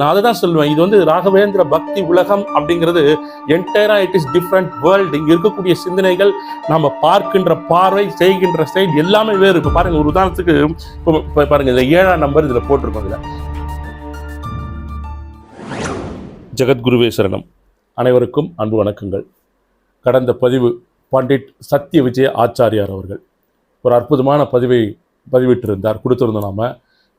நான் அதை தான் சொல்லுவேன். இது வந்து ராகவேந்திர பக்தி உலகம் அப்படிங்கிறது என்டையரா இட் இஸ் டிஃப்ரெண்ட் வேர்ல்டு இங்கே இருக்கக்கூடிய சிந்தனைகள் நம்ம பார்க்கின்ற பார்வை செய்கின்ற செயல் எல்லாமே வேறு இப்போ பாருங்க ஒரு உதாரணத்துக்கு இப்போ பாருங்கள் பாருங்க இந்த ஏழாம் நம்பர் இதில் போட்டிருக்கோம் இதில். ஜெகத்குருவே சரணம். அனைவருக்கும் அன்பு வணக்கங்கள். கடந்த பதிவு பண்டிட் சத்ய விஜய ஆச்சாரியார் அவர்கள் ஒரு அற்புதமான பதிவை பதிவிட்டிருந்தார். கொடுத்துருந்தோம் நாம.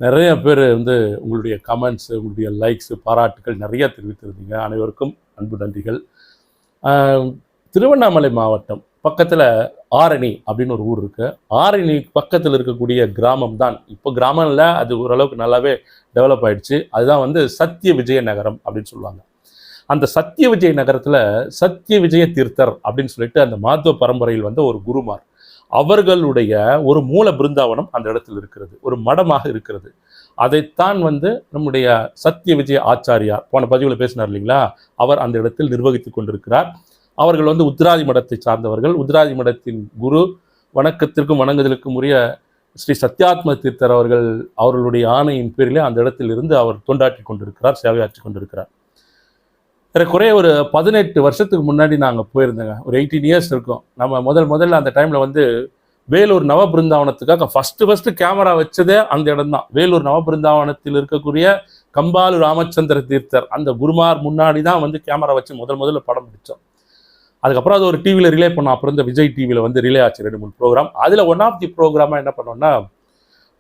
நிறைய பேர் வந்து உங்களுடைய கமெண்ட்ஸு உங்களுடைய லைக்ஸு பாராட்டுகள் நிறைய தெரிவித்திருந்தீங்க. அனைவருக்கும் அன்பு நன்றிகள். திருவண்ணாமலை மாவட்டம் பக்கத்தில் ஆரணி அப்படின்னு ஒரு ஊர் இருக்குது ஆரணி பக்கத்தில் இருக்கக்கூடிய கிராமம் தான். இப்போ கிராமம் இல்லை அது ஓரளவுக்கு நல்லாவே டெவலப் ஆகிடுச்சு அதுதான் வந்து சத்திய விஜய நகரம் அப்படின்னு சொல்லுவாங்க. அந்த சத்திய விஜய நகரத்தில் சத்திய விஜய தீர்த்தர் அப்படின்னு சொல்லிட்டு அந்த மாத்துவ பரம்பரையில் வந்த ஒரு குருமார். அவர்களுடைய ஒரு மூல பிருந்தாவனம் அந்த இடத்தில் இருக்கிறது. ஒரு மடமாக இருக்கிறது. அதைத்தான் வந்து நம்முடைய சத்திய விஜய ஆச்சாரியார் போன பதிவில் பேசினார் இல்லைங்களா? அவர் அந்த இடத்தில் நிர்வகித்துக் கொண்டிருக்கிறார். அவர்கள் வந்து உத்ராதி மடத்தை சார்ந்தவர்கள். உத்ராதி மடத்தின் குரு வணக்கத்திற்கும் வணங்குதலுக்கும் உரிய ஸ்ரீ சத்யாத்ம தீர்த்தர் அவர்கள் அவர்களுடைய ஆணையின் பேரிலே அந்த இடத்தில் இருந்து அவர் தொண்டாற்றி கொண்டிருக்கிறார் சேவையாற்றி கொண்டிருக்கிறார். குறைய ஒரு பதினெட்டு வருஷத்துக்கு முன்னாடி நாங்கள் போயிருந்தேங்க. ஒரு எயிட்டீன் இயர்ஸ் இருக்கும். நம்ம முதல் முதல்ல அந்த டைமில் வந்து வேலூர் நவ பிருந்தாவனத்துக்காக ஃபஸ்ட்டு ஃபஸ்ட்டு கேமரா வச்சதே அந்த இடம் தான் வேலூர் நவ பிருந்தாவனத்தில் இருக்கக்கூடிய கம்பாலு ராமச்சந்திர தீர்த்தர் அந்த குருமார் முன்னாடி தான் வந்து கேமரா வச்சு முதல் முதல்ல படம் பிடிச்சோம். அதுக்கப்புறம் அது ஒரு டிவியில் ரிலே பண்ணோம். அப்புறம் இந்த விஜய் டிவியில் வந்து ரிலே ஆச்சு ரெண்டு மூணு ப்ரோக்ராம் அதில் ஒன் ஆஃப் தி ப்ரோக்ராமாக என்ன பண்ணோம்னா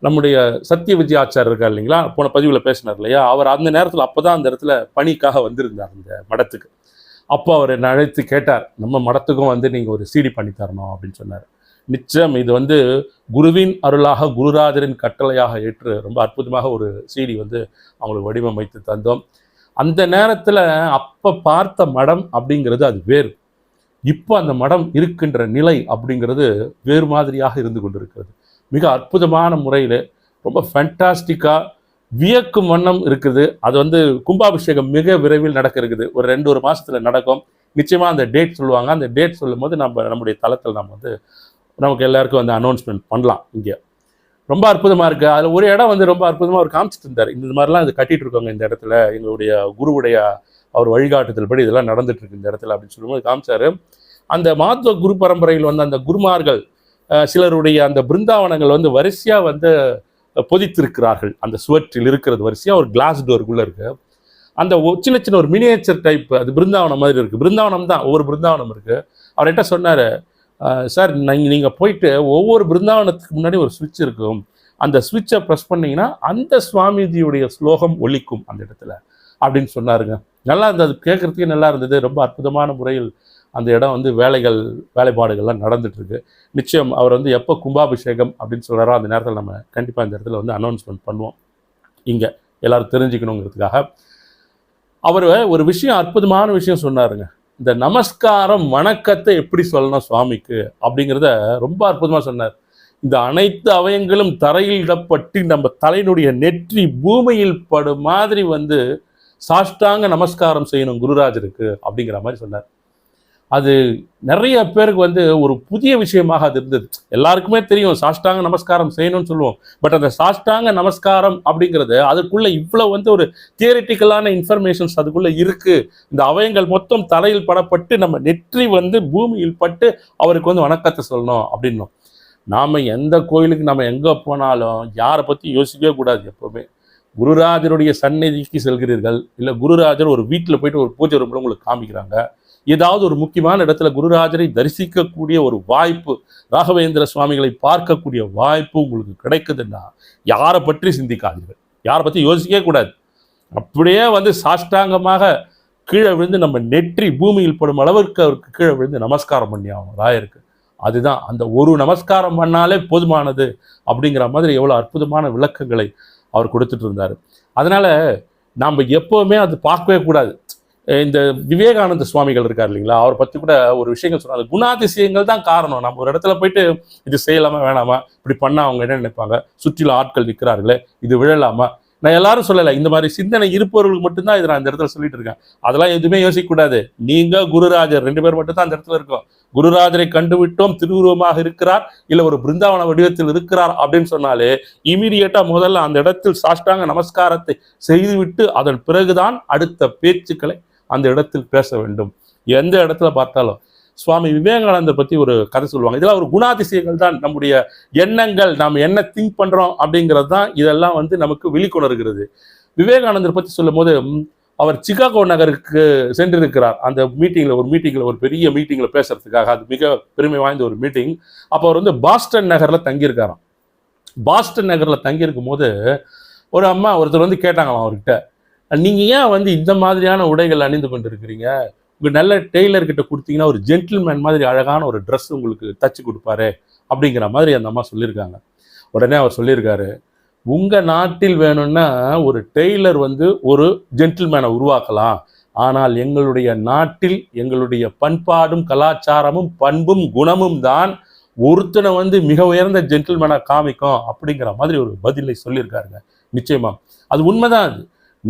நம்முடைய சத்ய விஜய் ஆச்சார் இருக்கார் இல்லைங்களா? போன பதிவில் பேசினார் இல்லையா? அவர் அந்த நேரத்தில் அப்போ தான் அந்த இடத்துல பணிக்காக வந்திருந்தார் அந்த மடத்துக்கு. அப்போ அவர் என்னை அழைத்து கேட்டார் நம்ம மடத்துக்கும் வந்து நீங்கள் ஒரு சீடி பண்ணி தரணும் அப்படின்னு சொன்னார். நிச்சயம் இது வந்து குருவின் அருளாக குருராஜரின் கட்டளையாக ஏற்று ரொம்ப அற்புதமாக ஒரு சீடி வந்து அவங்களுக்கு வடிவமைத்து தந்தோம். அந்த நேரத்தில் அப்போ பார்த்த மடம் அப்படிங்கிறது அது வேறு. இப்போ அந்த மடம் இருக்கின்ற நிலை அப்படிங்கிறது வேறு மாதிரியாக இருந்து கொண்டிருக்கிறது. மிக அற்புதமான முறையில் ரொம்ப ஃபேண்டாஸ்டிக்காக வியக்கும் வண்ணம் இருக்குது. அது வந்து கும்பாபிஷேகம் மிக விரைவில் நடக்க இருக்குது. ஒரு ரெண்டு ஒரு மாதத்தில் நடக்கும். நிச்சயமாக அந்த டேட் சொல்லுவாங்க. அந்த டேட் சொல்லும்போது நம்ம நம்முடைய தளத்தில் நம்ம வந்து நமக்கு எல்லாருக்கும் வந்து அனௌன்ஸ்மெண்ட் பண்ணலாம் இங்கே. ரொம்ப அற்புதமாக இருக்குது அதில் ஒரு இடம் வந்து ரொம்ப அற்புதமாக அவர் காமிச்சிட்டு இருந்தார். இந்த மாதிரிலாம் இது கட்டிகிட்டு இருக்காங்க இந்த இடத்துல. எங்களுடைய குருவுடைய அவர் வழிகாட்டுதல் படி இதெல்லாம் நடந்துட்டு இருக்கு இந்த இடத்துல அப்படின்னு சொல்லும்போது காமிச்சாரு. அந்த மாத்துவ குரு பரம்பரையில் வந்து அந்த குருமார்கள் சிலருடைய அந்த பிருந்தாவனங்கள் வந்து வரிசையாக வந்து பொதித்திருக்கிறார்கள். அந்த சுவற்றில் இருக்கிறது வரிசையாக ஒரு கிளாஸ் டோருக்குள்ளே இருக்கு. அந்த சின்ன சின்ன ஒரு மினியேச்சர் டைப் அது பிருந்தாவனம் மாதிரி இருக்குது பிருந்தாவனம் தான் ஒவ்வொரு பிருந்தாவனம் இருக்குது அவர் என்ன சொன்னார் சார் நீங்கள் நீங்கள் போயிட்டு ஒவ்வொரு பிருந்தாவனத்துக்கு முன்னாடி ஒரு சுவிட்ச் இருக்கும். அந்த சுவிட்சை ப்ரெஸ் பண்ணிங்கன்னா அந்த சுவாமிஜியுடைய ஸ்லோகம் ஒலிக்கும் அந்த இடத்துல. அப்படின்னு சொன்னாருங்க. நல்லா இருந்தது. கேட்குறதுக்கே நல்லா இருந்தது. ரொம்ப அற்புதமான முறையில் அந்த இடம் வந்து வேலைகள் வேலைப்பாடுகள்லாம் நடந்துகிட்ருக்கு நிச்சயம் அவர் வந்து எப்போ கும்பாபிஷேகம் அப்படின்னு சொல்கிறாரோ அந்த நேரத்தில் நம்ம கண்டிப்பாக இந்த இடத்துல வந்து அனௌன்ஸ்மெண்ட் பண்ணுவோம். இங்கே எல்லோரும் தெரிஞ்சுக்கணுங்கிறதுக்காக. அவர் ஒரு விஷயம் அற்புதமான விஷயம் சொன்னாருங்க. இந்த நமஸ்காரம் வணக்கத்தை எப்படி சொல்லணும் சுவாமிக்கு அப்படிங்கிறத ரொம்ப அற்புதமாக சொன்னார். இந்த அனைத்து அவயங்களும் தரையில் இடப்பட்டு நம்ம தலையினுடைய நெற்றி பூமியில் படும் மாதிரி வந்து சாஷ்டாங்க நமஸ்காரம் செய்யணும் குருராஜருக்கு அப்படிங்கிற மாதிரி சொன்னார். அது நிறைய பேருக்கு வந்து ஒரு புதிய விஷயமாக அது இருந்தது. எல்லாருக்குமே தெரியும் சாஷ்டாங்க நமஸ்காரம் செய்யணும்னு சொல்லுவோம். பட் அந்த சாஷ்டாங்க நமஸ்காரம் அப்படிங்கிறது அதுக்குள்ளே இவ்வளோ வந்து ஒரு தியரிட்டிக்கலான இன்ஃபர்மேஷன்ஸ் அதுக்குள்ளே இருக்குது இந்த அவயங்கள் மொத்தம் தலையில் படப்பட்டு நம்ம நெற்றி வந்து பூமியில் பட்டு அவருக்கு வந்து வணக்கத்தை சொல்லணும் அப்படின்னும். நாம் எந்த கோயிலுக்கு நம்ம எங்கே போனாலும் யாரை பற்றி யோசிக்கவே கூடாது எப்போவுமே. குருராஜருடைய சந்நிதிக்கு செல்கிறீர்கள் இல்லை குருராஜர் ஒரு வீட்டில் போயிட்டு ஒரு பூஜை ரூம்ல உங்களுக்கு காமிக்கிறாங்க. ஏதாவது ஒரு முக்கியமான இடத்துல குருராஜரை தரிசிக்கக்கூடிய ஒரு வாய்ப்பு ராகவேந்திர சுவாமிகளை பார்க்கக்கூடிய வாய்ப்பு உங்களுக்கு கிடைக்குதுன்னா யாரை பற்றி சிந்திக்காதீர்கள். யாரை பற்றி யோசிக்கவே கூடாது. அப்படியே வந்து சாஷ்டாங்கமாக கீழே விழுந்து நம்ம நெற்றி பூமியில் படும் அளவிற்கு அவருக்கு கீழே விழுந்து நமஸ்காரம் பண்ணி ஆகணும். ராயருக்கு அதுதான். அந்த ஒரு நமஸ்காரம் பண்ணாலே போதுமானது அப்படிங்கிற மாதிரி எவ்வளோ அற்புதமான விளக்கங்களை அவர் கொடுத்துட்டு இருந்தார். அதனால் நாம் எப்போவுமே அது பார்க்கவே கூடாது. இந்த விவேகானந்த சுவாமிகள் இருக்கார் இல்லைங்களா அவர் பற்றி கூட ஒரு விஷயங்கள் சொன்னார் குணாதிசயங்கள் தான் காரணம். நம்ம ஒரு இடத்துல போயிட்டு இது செய்யலாமா வேணாமா இப்படி பண்ணால் அவங்க என்ன நினைப்பாங்க? சுற்றிலும் ஆட்கள் நிற்கிறார்களே இது விழலாமா? நான் எல்லாரும் சொல்லலை இந்த மாதிரி சிந்தனை இருப்பவர்களுக்கு மட்டும்தான் இதை நான் இந்த இடத்துல சொல்லிட்டு இருக்கேன். அதெல்லாம் எதுவுமே யோசிக்கக்கூடாது. நீங்க குருராஜர் ரெண்டு பேர் மட்டும் தான் அந்த இடத்துல இருக்கோம். குருராஜரை கண்டுவிட்டோம் திருவுருவமாக இருக்கிறார் இல்லை ஒரு பிருந்தாவன வடிவத்தில் இருக்கிறார் அப்படின்னு சொன்னாலே இமீடியட்டா முதல்ல அந்த இடத்தில் சாஷ்டாங்க நமஸ்காரத்தை செய்துவிட்டு அதன் பிறகுதான் அடுத்த பேச்சுக்களை அந்த இடத்தில் பேச வேண்டும். எந்த இடத்துல பார்த்தாலும் சுவாமி விவேகானந்தர் பற்றி ஒரு கதை சொல்லுவாங்க. இதெல்லாம் ஒரு குணாதிசயங்கள் தான். நம்முடைய எண்ணங்கள் நாம் என்ன திங்க் பண்ணுறோம் அப்படிங்கிறது தான் இதெல்லாம் வந்து நமக்கு வெளிக்கொணர்கிறது விவேகானந்தர் பற்றி சொல்லும் போது அவர் சிகாகோ நகருக்கு சென்றிருக்கிறார். அந்த மீட்டிங்கில் ஒரு மீட்டிங்கில் ஒரு பெரிய மீட்டிங்கில் பேசுறதுக்காக. அது மிக பெருமை வாய்ந்த ஒரு மீட்டிங் அப்போ அவர் வந்து பாஸ்டன் நகரில் தங்கியிருக்காராம். பாஸ்டன் நகரில் தங்கியிருக்கும் போது ஒரு அம்மா ஒருத்தர் வந்து கேட்டாங்களாம் அவர்கிட்ட. நீங்கள் ஏன் வந்து இந்த மாதிரியான உடைகள் அணிந்து கொண்டிருக்கிறீங்க? உங்கள் நல்ல டெய்லர் கிட்ட கொடுத்தீங்கன்னா ஒரு ஜென்டில்மேன் மாதிரி அழகான ஒரு ட்ரெஸ் உங்களுக்கு தச்சு கொடுப்பாரு அப்படிங்கிற மாதிரி அந்த அம்மா சொல்லியிருக்காங்க. உடனே அவர் சொல்லியிருக்காரு உங்கள் நாட்டில் வேணும்னா ஒரு டெய்லர் வந்து ஒரு ஜென்டில்மேனை உருவாக்கலாம். ஆனால் எங்களுடைய நாட்டில் எங்களுடைய பண்பாடும் கலாச்சாரமும் பண்பும் குணமும் தான் ஒருத்தனை வந்து மிக உயர்ந்த ஜென்டில்மேனாக காமிக்கும். அப்படிங்கிற மாதிரி ஒரு பதிலை சொல்லியிருக்காருங்க. நிச்சயமா. அது உண்மைதான் அது.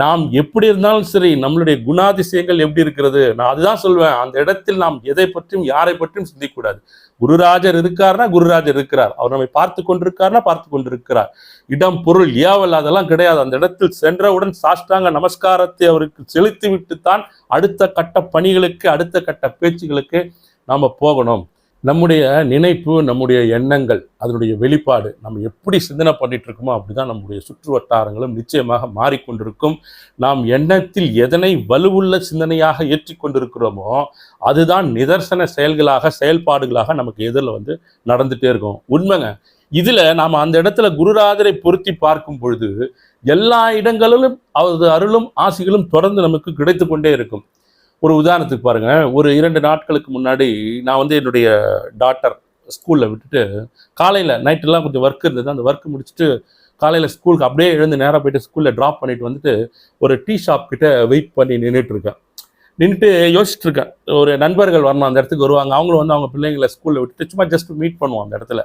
நாம் எப்படி இருந்தாலும் சரி நம்மளுடைய குணாதிசயங்கள் எப்படி இருக்கிறது? நான் அதுதான் சொல்வேன். அந்த இடத்தில் நாம் எதை பற்றியும் யாரை பற்றியும் சிந்திக்கக்கூடாது குருராஜர் இருக்காருன்னா குருராஜர் இருக்கிறார். அவர் நம்மை பார்த்து கொண்டிருக்காருன்னா பார்த்து கொண்டிருக்கிறார். இடம் பொருள் ஏவல் அதெல்லாம் கிடையாது. அந்த இடத்தில் சென்றவுடன் சாஷ்டாங்க நமஸ்காரத்தை அவருக்கு செலுத்தி விட்டுத்தான் அடுத்த கட்ட பணிகளுக்கு அடுத்த கட்ட பேச்சுகளுக்கு நாம் போகணும். நம்முடைய நினைப்பு நம்முடைய எண்ணங்கள் அதனுடைய வெளிப்பாடு நம்ம எப்படி சிந்தனை பண்ணிட்டு இருக்கோமோ அப்படிதான் நம்முடைய சுற்று வட்டாரங்களும் நிச்சயமாக மாறிக்கொண்டிருக்கும். நாம் எண்ணத்தில் எதனை வலுவுள்ள சிந்தனையாக ஏற்றிக்கொண்டிருக்கிறோமோ அதுதான் நிதர்சன செயல்களாக செயல்பாடுகளாக நமக்கு எதிரில் வந்து நடந்துட்டே இருக்கும். உண்மைங்க. இதுல நாம் அந்த இடத்துல குருராஜரை பொருத்தி பார்க்கும் பொழுது எல்லா இடங்களிலும் அவரது அருளும் ஆசிகளும் தொடர்ந்து நமக்கு கிடைத்து கொண்டே இருக்கும். ஒரு உதாரணத்துக்கு பாருங்க. ஒரு இரண்டு நாட்களுக்கு முன்னாடி நான் வந்து என்னுடைய டாட்டர் ஸ்கூலில் விட்டுட்டு காலையில் நைட்டெல்லாம் கொஞ்சம் ஒர்க் இருந்தது. அந்த ஒர்க் முடிச்சுட்டு காலையில் ஸ்கூலுக்கு அப்படியே எழுந்து நேராக போயிட்டு ஸ்கூலில் ட்ராப் பண்ணிட்டு வந்துட்டு ஒரு டீ ஷாப் கிட்ட வெயிட் பண்ணி நின்றுட்டு இருக்கேன். நின்றுட்டு யோசிச்சுட்டு இருக்கேன். ஒரு நண்பர்கள் வரணும் அந்த இடத்துக்கு வருவாங்க. அவங்களும் வந்து அவங்க பிள்ளைங்களை ஸ்கூலில் விட்டுட்டு சும்மா ஜஸ்ட் மீட் பண்ணுவோம் அந்த இடத்துல.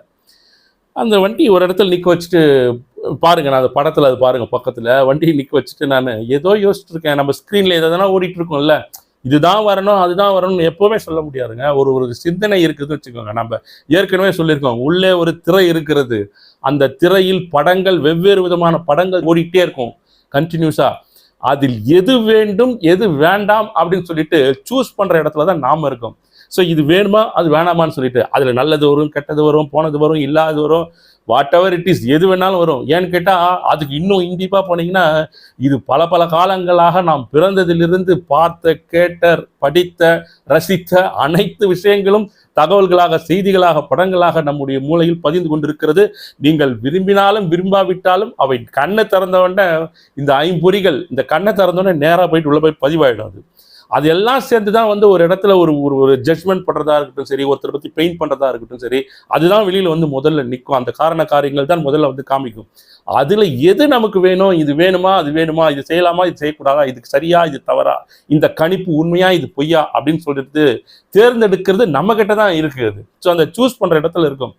அந்த வண்டி ஒரு இடத்துல நிற்க வச்சுட்டு பாருங்க நான் அந்த படத்தில் அது பாருங்கள் பக்கத்தில். வண்டியை நிற்க வச்சுட்டு நான் ஏதோ யோசிச்சுட்டு இருக்கேன். நம்ம ஸ்க்ரீனில் எதனா ஓடிட்டு இருக்கோம்ல. இதுதான் வரணும் அதுதான் வரணும்னு எப்பவுமே சொல்ல முடியாதுங்க. ஒரு ஒரு சிந்தனை இருக்குதுன்னு வச்சுக்கோங்க. நம்ம ஏற்கனவே சொல்லியிருக்கோம். உள்ளே ஒரு திரை இருக்கிறது. அந்த திரையில் படங்கள் வெவ்வேறு விதமான படங்கள் ஓடிக்கிட்டே இருக்கும். கண்டினியூஸா அதில் எது வேண்டும் எது வேண்டாம் அப்படின்னு சொல்லிட்டு சூஸ் பண்ணுற இடத்துல தான் நாம இருக்கோம். ஸோ இது வேணுமா அது வேணாமான்னு சொல்லிட்டு அதில் நல்லது வரும் கெட்டது வரும் போனது வரும் இல்லாதது வரும் வாட் எவர் இட் இஸ் எது வேணாலும் வரும். ஏன்னு கேட்டால் அதுக்கு இன்னும் இண்டிப்பாக போனீங்கன்னா இது பல பல காலங்களாக நாம் பிறந்ததிலிருந்து பார்த்த கேட்ட படித்த ரசித்த அனைத்து விஷயங்களும் தகவல்களாக செய்திகளாக படங்களாக நம்முடைய மூளையில் பதிந்து கொண்டிருக்கிறது. நீங்கள் விரும்பினாலும் விரும்பாவிட்டாலும் அவை கண்ணை திறந்தவொடனே இந்த ஐம்பொறிகள் இந்த கண்ணை திறந்தவொடனே நேராக போயிட்டு உள்ள போய் பதிவாயிடும் அது. அது எல்லாம் சேர்ந்து தான் வந்து ஒரு இடத்துல ஒரு ஒரு ஒரு ஜட்மெண்ட் பண்ணுறதா இருக்கட்டும் சரி ஒருத்தரை பற்றி பெயிண்ட் பண்ணுறதா இருக்கட்டும் சரி அதுதான் வெளியில் வந்து முதல்ல நிற்கும் அந்த காரண காரியங்கள் தான் முதல்ல வந்து காமிக்கும். அதில் எது நமக்கு வேணும்? இது வேணுமா? அது வேணுமா? இது செய்யலாமா? இது செய்யக்கூடாதா? இதுக்கு சரியா? இது தவறா? இந்த கணிப்பு உண்மையா? இது பொய்யா? அப்படின்னு சொல்லிட்டு தேர்ந்தெடுக்கிறது நம்ம கிட்ட தான் இருக்குது ஸோ அந்த சூஸ் பண்ணுற இடத்துல இருக்கும்.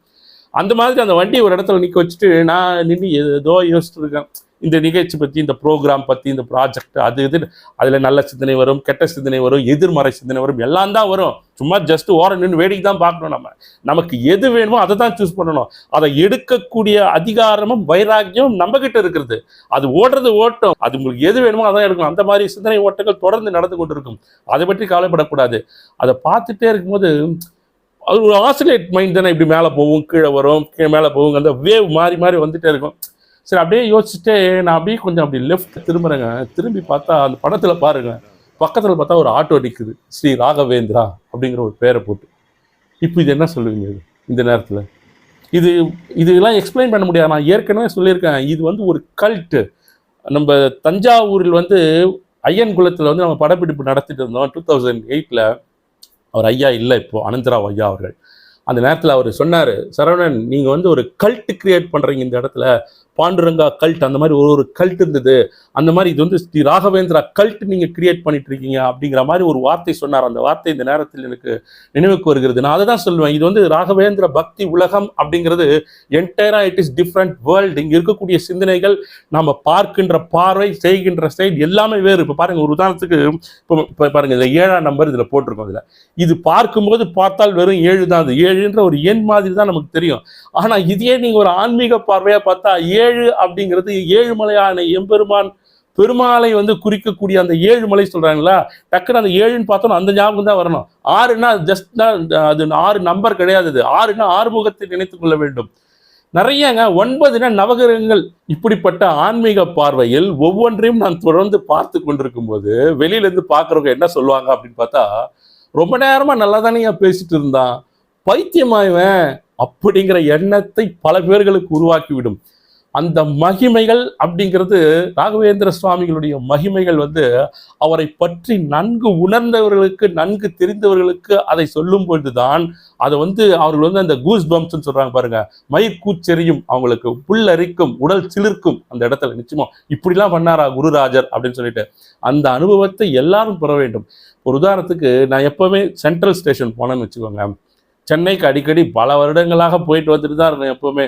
அந்த மாதிரி அந்த வண்டியை ஒரு இடத்துல நிற்க வச்சுட்டு நான் நின்று ஏதோ யோசிச்சுட்டு இருக்கேன் இந்த நிகழ்ச்சி பற்றி இந்த ப்ரோக்ராம் பற்றி இந்த ப்ராஜெக்ட் அது இது அதில் நல்ல சிந்தனை வரும் கெட்ட சிந்தனை வரும் எதிர்மறை சிந்தனை வரும் எல்லாம் தான் வரும். சும்மா ஜஸ்ட் ஓரம் நின்று வேடிக்கை தான் பார்க்கணும் நம்ம. நமக்கு எது வேணுமோ அதை தான் சூஸ் பண்ணணும். அதை எடுக்கக்கூடிய அதிகாரமும் வைராக்கியமும் நம்மக்கிட்ட இருக்கிறது. அது ஓடுறது ஓட்டம். அது உங்களுக்கு எது வேணுமோ அதான் எடுக்கணும். அந்த மாதிரி சிந்தனை ஓட்டங்கள் தொடர்ந்து நடந்து கொண்டிருக்கும். அதை பற்றி கவலைப்படக்கூடாது. அதை பார்த்துட்டே இருக்கும்போது அது ஒரு ஆசிலேட் மைண்ட் தானே இப்படி மேலே போகும் கீழே வரும் கீழே மேலே போகும் அந்த வேவ் மாறி மாறி வந்துட்டே இருக்கும். சரி அப்படியே யோசிச்சுட்டே நான் அப்படியே கொஞ்சம் அப்படி லெஃப்ட் திரும்புறேங்க. திரும்பி பார்த்தா அந்த படத்தில் பாருங்க. பக்கத்தில் பார்த்தா ஒரு ஆட்டோ நிற்குது ஸ்ரீ ராகவேந்திரா அப்படிங்கிற ஒரு பேரை போட்டு. இப்போ இது என்ன சொல்லுவீங்க இது? இந்த நேரத்தில். இது இதெல்லாம் எக்ஸ்பிளைன் பண்ண முடியாது. நான் ஏற்கனவே சொல்லியிருக்கேன். இது வந்து ஒரு கல்ட்டு நம்ம தஞ்சாவூரில் வந்து ஐயன் குளத்தில் வந்து நம்ம படப்பிடிப்பு நடத்திட்டு இருந்தோம். டூ தௌசண்ட் எயிட்டில் அவர் ஐயா இல்லை இப்போ அனந்தராவ் ஐயா அவர்கள். அந்த நேரத்தில் அவர் சொன்னார் சரவணன் நீங்கள் வந்து ஒரு கல்ட் கிரியேட் பண்ணுறீங்க இந்த இடத்துல. பாண்டுரங்கா கல்ட் அந்த மாதிரி ஒரு ஒரு கல்ட் இருந்தது. அந்த மாதிரி இது வந்து ஸ்ரீ ராகவேந்திரா கல்ட் நீங்கள் கிரியேட் பண்ணிட்டு இருக்கீங்க. அப்படிங்கிற மாதிரி ஒரு வார்த்தை சொன்னார். அந்த வார்த்தை இந்த நேரத்தில் எனக்கு நினைவுக்கு வருகிறது. நான் அதை தான் சொல்லுவேன். இது வந்து ராகவேந்திர பக்தி உலகம் அப்படிங்கிறது என்டையரா இட் இஸ் டிஃப்ரெண்ட் வேர்ல்டு இங்கே இருக்கக்கூடிய சிந்தனைகள் நம்ம பார்க்கின்ற பார்வை செய்கின்ற செயல் எல்லாமே வேறு. இப்போ பாருங்கள் ஒரு உதாரணத்துக்கு இப்போ இப்போ பாருங்கள் இந்த ஏழாம் நம்பர் இதில் போட்டிருக்கோம் இதில். இது பார்க்கும்போது பார்த்தால் வெறும் ஏழு தான். அது ஏழுன்ற ஒரு எண் மாதிரி தான் நமக்கு தெரியும். ஆனா இதே நீங்க ஒரு ஆன்மீக பார்வையா பார்த்தா ஏழு அப்படிங்கிறது ஏழுமலையான எம்பெருமான் பெருமாளை வந்து குறிக்கக்கூடிய அந்த ஏழு மலை சொல்றாங்களா? டக்குன்னு அந்த ஏழுன்னு பார்த்தோம் அந்த ஞாபகம் தான் வரணும். ஆறுனா ஜஸ்ட் அது ஆறு நம்பர் கிடையாது அது. ஆறுனா ஆறுமுகத்தை நினைத்து கொள்ள வேண்டும். நிறையங்க ஒன்பதுனா நவகிரகங்கள். இப்படிப்பட்ட ஆன்மீக பார்வையில் ஒவ்வொன்றையும் நான் தொடர்ந்து பார்த்து கொண்டிருக்கும் போது வெளியில இருந்து பார்க்கறவங்க என்ன சொல்லுவாங்க அப்படின்னு பார்த்தா ரொம்ப நேரமா நல்லா தானே பேசிட்டு இருந்தான். பைத்தியமாயவன் அப்படிங்கிற எண்ணத்தை பல பேர்களுக்கு உருவாக்கிவிடும். அந்த மகிமைகள் அப்படிங்கிறது ராகவேந்திர சுவாமிகளுடைய மகிமைகள் வந்து அவரை பற்றி நன்கு உணர்ந்தவர்களுக்கு நன்கு தெரிந்தவர்களுக்கு அதை சொல்லும் பொழுதுதான் அதை வந்து அவர்கள் வந்து அந்த கூஸ் பம்ப்ஸ்ன்னு சொல்றாங்க பாருங்க. மயிர்கூச்செறியும் அவங்களுக்கு புல்லரிக்கும் உடல் சிலிர்க்கும் அந்த இடத்துல நிச்சயமா. இப்படிலாம் பண்ணாரா குருராஜர் அப்படின்னு சொல்லிட்டு. அந்த அனுபவத்தை எல்லாரும் பெற வேண்டும். ஒரு உதாரணத்துக்கு நான் எப்பவுமே சென்ட்ரல் ஸ்டேஷன் போனேன்னு வச்சுக்கோங்க. சென்னைக்கு அடிக்கடி பல வருடங்களாக போயிட்டு வந்துட்டு தான் இருந்தேன் எப்பவுமே.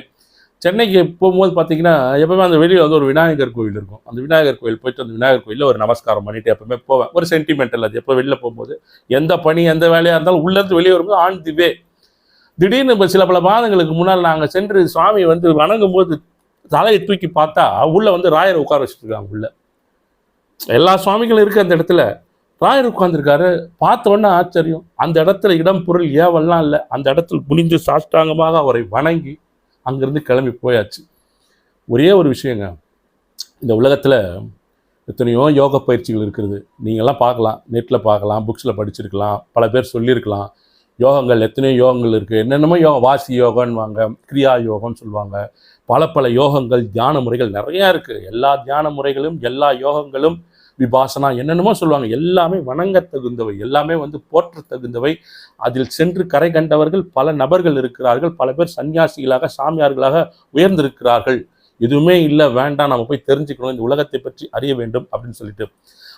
சென்னைக்கு போகும்போது பார்த்தீங்கன்னா எப்பவுமே அந்த வெளியில் வந்து ஒரு விநாயகர் கோயில் இருக்கும். அந்த விநாயகர் கோயில் போயிட்டு அந்த விநாயகர் கோயிலில் ஒரு நமஸ்காரம் பண்ணிட்டு எப்பவுமே போவேன். ஒரு சென்டிமெண்டல் அது. எப்போ வெளியில் போகும்போது எந்த பணி எந்த வேலையாக இருந்தாலும் உள்ளேருந்து வெளியே வரும்போது ஆன் தி வே. திடீர்னு இப்போ சில பல மாதங்களுக்கு முன்னால் நாங்கள் சென்று சுவாமி வந்து வணங்கும் போது தலையை தூக்கி பார்த்தா உள்ளே வந்து ராயரை உட்கார வச்சுருக்காங்க உள்ள. எல்லா சுவாமிகளும் இருக்குது அந்த இடத்துல. ராயர் உட்காந்துருக்காரு பார்த்தோன்னா ஆச்சரியம். அந்த இடத்துல இடம் பொருள் ஏவல்லாம் இல்லை. அந்த இடத்துல குனிஞ்சு சாஷ்டாங்கமாக அவரை வணங்கி அங்கேருந்து கிளம்பி போயாச்சு. ஒரே ஒரு விஷயங்க. இந்த உலகத்தில் எத்தனையோ யோக பயிற்சிகள் இருக்கிறது நீங்கள்லாம் பார்க்கலாம். நெட்டில் பார்க்கலாம். புக்ஸில் படிச்சிருக்கலாம். பல பேர் சொல்லியிருக்கலாம். யோகங்கள் எத்தனையோ யோகங்கள் இருக்குது என்னென்னமோ யோக வாசி யோகன்வாங்க கிரியா யோகம்னு சொல்லுவாங்க. பல பல யோகங்கள் தியான முறைகள் நிறையா இருக்குது எல்லா தியான முறைகளும் எல்லா யோகங்களும் விபாசனா என்னென்னமோ சொல்லுவாங்க. எல்லாமே வணங்கத் தகுந்தவை எல்லாமே வந்து போற்ற தகுந்தவை. அதில் சென்று கரை கண்டவர்கள் பல நபர்கள் இருக்கிறார்கள். பல பேர் சன்னியாசிகளாக சாமியார்களாக உயர்ந்திருக்கிறார்கள். எதுவுமே இல்லை வேண்டாம் நம்ம போய் தெரிஞ்சுக்கணும். இந்த உலகத்தை பற்றி அறிய வேண்டும் அப்படின்னு சொல்லிட்டு.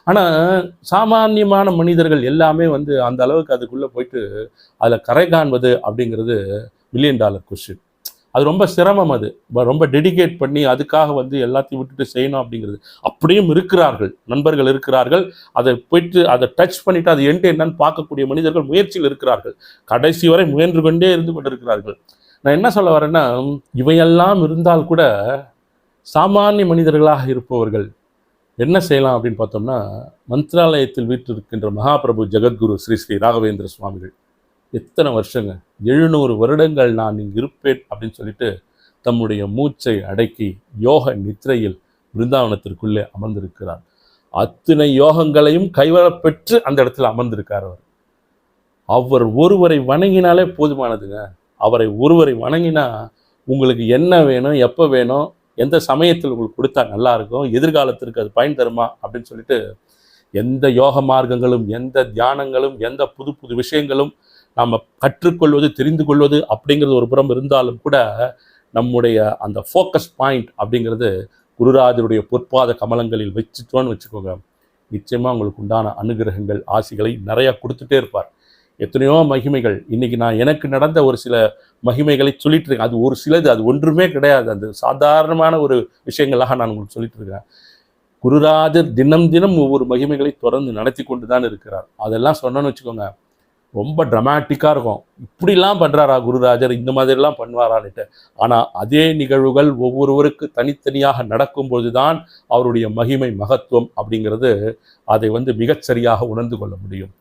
ஆனால் சாமானியமான மனிதர்கள் எல்லாமே வந்து அந்த அளவுக்கு அதுக்குள்ளே போயிட்டு அதில் கரை காண்பது அப்படிங்கிறது மில்லியன் டாலர் கொஸ்டின் அது ரொம்ப சிரமம் அது. ரொம்ப டெடிகேட் பண்ணி அதுக்காக வந்து எல்லாத்தையும் விட்டுட்டு செய்யணும் அப்படிங்கிறது. அப்படியும் இருக்கிறார்கள். நண்பர்கள் இருக்கிறார்கள். அதை போயிட்டு அதை டச் பண்ணிட்டு அது எண்டு என்னன்னு பார்க்கக்கூடிய மனிதர்கள் முயற்சியில் இருக்கிறார்கள். கடைசி வரை முயன்று கொண்டே இருந்து கொண்டிருக்கிறார்கள். நான் என்ன சொல்ல வரேன்னா இவையெல்லாம் இருந்தால் கூட சாமானிய மனிதர்களாக இருப்பவர்கள் என்ன செய்யலாம் அப்படின்னு பார்த்தோம்னா மந்திராலயத்தில் வீற்றிருக்கின்ற மகாபிரபு ஜெகத்குரு ஸ்ரீ ஸ்ரீ ராகவேந்திர சுவாமிகள். எத்தனை வருஷங்க? எழுநூறு வருடங்கள் நான் இங்கு இருப்பேன் அப்படின்னு சொல்லிட்டு தம்முடைய மூச்சை அடக்கி யோக நித்ரையில் பிருந்தாவனத்திற்குள்ளே அமர்ந்திருக்கிறார். அத்தனை யோகங்களையும் கைவரப்பெற்று அந்த இடத்துல அமர்ந்திருக்கார் அவர். அவர் ஒருவரை வணங்கினாலே போதுமானதுங்க. அவரை ஒருவரை வணங்கினா உங்களுக்கு என்ன வேணும் எப்போ வேணும் எந்த சமயத்தில் உங்களுக்கு கொடுத்தா நல்லாயிருக்கும் எதிர்காலத்திற்கு அது பயன் தருமா அப்படின்னு சொல்லிட்டு எந்த யோக மார்க்கங்களும் எந்த தியானங்களும் எந்த புது புது விஷயங்களும் நாம் கற்றுக்கொள்வது தெரிந்து கொள்வது அப்படிங்கிறது ஒரு புறம் இருந்தாலும் கூட நம்முடைய அந்த ஃபோக்கஸ் பாயிண்ட் அப்படிங்கிறது குருராஜருடைய பொற்பாத கமலங்களில் வச்சுட்டோன்னு வச்சுக்கோங்க. நிச்சயமாக உங்களுக்கு உண்டான அனுகிரகங்கள் ஆசிகளை நிறையா கொடுத்துட்டே இருப்பார். எத்தனையோ மகிமைகள். இன்றைக்கி நான் எனக்கு நடந்த ஒரு சில மகிமைகளை சொல்லிட்டு இருக்கேன். அது ஒரு சிலது அது ஒன்றுமே கிடையாது. அது சாதாரணமான ஒரு விஷயங்களாக நான் உங்களுக்கு சொல்லிட்டு இருக்கேன். குருராஜர் தினம் தினம் ஒவ்வொரு மகிமைகளை தொடர்ந்து நடத்தி கொண்டு தான் இருக்கிறார். அதெல்லாம் சொன்னோன்னு வச்சுக்கோங்க. ரொம்ப ட்ரமாட்டிக்காக இருக்கும். இப்படிலாம் பண்ணுறாரா குருராஜர்? இந்த மாதிரிலாம் பண்ணுவாரான்னுட்டு. ஆனால் அதே நிகழ்வுகள் ஒவ்வொருவருக்கு தனித்தனியாக நடக்கும்போது தான் அவருடைய மகிமை மகத்துவம் அப்படிங்கிறது அதை வந்து மிகச்சரியாக உணர்ந்து கொள்ள முடியும்.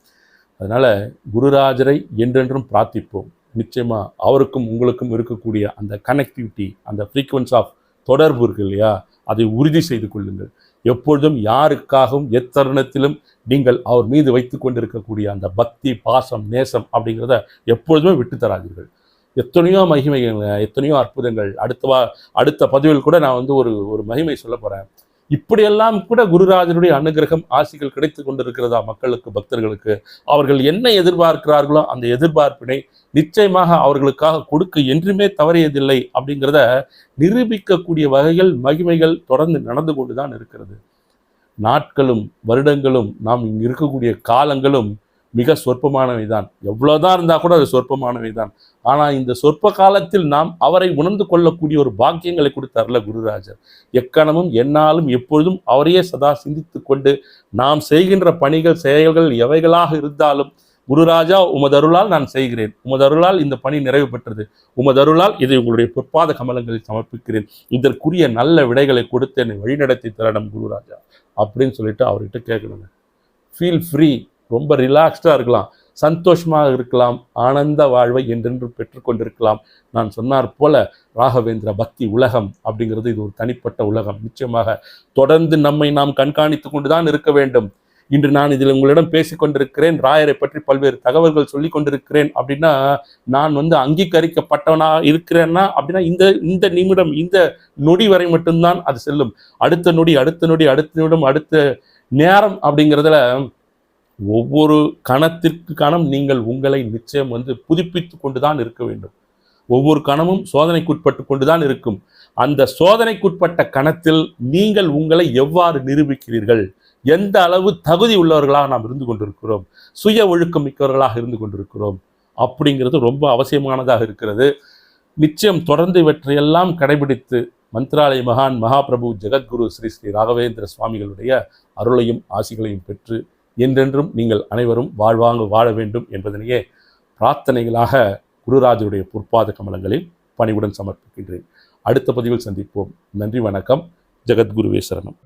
அதனால் குருராஜரை என்றென்றும் பிரார்த்திப்போம். நிச்சயமாக அவருக்கும் உங்களுக்கும் இருக்கக்கூடிய அந்த கனெக்டிவிட்டி அந்த ஃப்ரீக்குவன்ஸ் ஆஃப் தொடர்பு இருக்கு இல்லையா? அதை உறுதி செய்து கொள்ளுங்கள். எப்பொழுதும் யாருக்காகவும் எத்தருணத்திலும் நீங்கள் அவர் மீது வைத்து கொண்டிருக்கக்கூடிய அந்த பக்தி பாசம் நேசம் அப்படிங்கிறத எப்பொழுதுமே விட்டு தராதீர்கள். எத்தனையோ மகிமைகள் எத்தனையோ அற்புதங்கள். அடுத்த வா அடுத்த பதிவில் கூட நான் வந்து ஒரு ஒரு மகிமை சொல்ல போகிறேன் இப்படியெல்லாம் கூட குருராஜனுடைய அனுகிரகம் ஆசிகள் கிடைத்து கொண்டிருக்கிறதா மக்களுக்கு பக்தர்களுக்கு? அவர்கள் என்ன எதிர்பார்க்கிறார்களோ அந்த எதிர்பார்ப்பினை நிச்சயமாக அவர்களுக்காக கொடுக்க என்றுமே தவறியதில்லை அப்படிங்கிறத நிரூபிக்கக்கூடிய வகையில் மகிமைகள் தொடர்ந்து நடந்து கொண்டுதான் இருக்கிறது. நாட்களும் வருடங்களும் நாம் இங்கு இருக்கக்கூடிய காலங்களும் மிக சொற்பமானவை தான் எவ்வளோதான் இருந்தால் கூட அது சொற்பமானவை தான் ஆனால் இந்த சொற்ப காலத்தில் நாம் அவரை உணர்ந்து கொள்ளக்கூடிய ஒரு பாக்கியங்களை கொடுத்தார்ல குருராஜர். எக்கணமும் என்னாலும் எப்பொழுதும் அவரையே சதா சிந்தித்து கொண்டு நாம் செய்கின்ற பணிகள் செயல்கள் எவைகளாக இருந்தாலும் குருராஜா உமதருளால் நான் செய்கிறேன். உமதருளால் இந்த பணி நிறைவு பெற்றது. உமதருளால் இதை உங்களுடைய பொற்பாத கமலங்களில் சமர்ப்பிக்கிறேன். இதற்குரிய நல்ல விடைகளை கொடுத்து என்னை வழிநடத்தி தரணும் குருராஜா அப்படின்னு சொல்லிட்டு அவர்கிட்ட கேட்கணுங்க. ஃபீல் ஃப்ரீ ரொம்ப ரிலாக்ஸ்டாக இருக்கலாம். சந்தோஷமாக இருக்கலாம். ஆனந்த வாழ்வை என்றென்று பெற்றுக்கொண்டிருக்கலாம். நான் சொன்னார் போல ராகவேந்திர பக்தி உலகம் அப்படிங்கிறது இது ஒரு தனிப்பட்ட உலகம். நிச்சயமாக தொடர்ந்து நம்மை நாம் கண்காணித்து கொண்டு தான் இருக்க வேண்டும். இன்று நான் இதில் உங்களிடம் பேசிக்கொண்டிருக்கிறேன் ராயரை பற்றி பல்வேறு தகவல்கள் சொல்லி கொண்டிருக்கிறேன் அப்படின்னா நான் வந்து அங்கீகரிக்கப்பட்டவனா இருக்கிறேன்னா அப்படின்னா இந்த இந்த நிமிடம் இந்த நொடி வரை மட்டும்தான் அது செல்லும். அடுத்த நொடி அடுத்த நொடி அடுத்த நிமிடம் அடுத்த நேரம் அப்படிங்கிறதுல ஒவ்வொரு கணத்திற்கு கணம் நீங்கள் உங்களை நிச்சயம் வந்து புதுப்பித்து கொண்டுதான் இருக்க வேண்டும். ஒவ்வொரு கணமும் சோதனைக்குட்பட்டு கொண்டுதான் இருக்கும். அந்த சோதனைக்குட்பட்ட கணத்தில் நீங்கள் உங்களை எவ்வாறு நிரூபிக்கிறீர்கள்? எந்த அளவு தகுதி உள்ளவர்களாக நாம் இருந்து கொண்டிருக்கிறோம் சுய ஒழுக்கம் மிக்கவர்களாக இருந்து கொண்டிருக்கிறோம் அப்படிங்கிறது ரொம்ப அவசியமானதாக இருக்கிறது. நிச்சயம் தொடர்ந்து இவற்றையெல்லாம் கடைபிடித்து மந்த்ராலய மகான் மகாபிரபு ஜெகத்குரு ஸ்ரீ ஸ்ரீ ராகவேந்திர சுவாமிகளுடைய அருளையும் ஆசிகளையும் பெற்று என்றென்றும் நீங்கள் அனைவரும் வாழ்வாங்க வாழ வேண்டும் என்பதனையே பிரார்த்தனைகளாக குருராஜருடைய பொற்பாத கமலங்களில் பணிவுடன் சமர்ப்பிக்கின்றேன். அடுத்த பதிவில் சந்திப்போம். நன்றி வணக்கம். ஜெகத்குருவே சரணம்.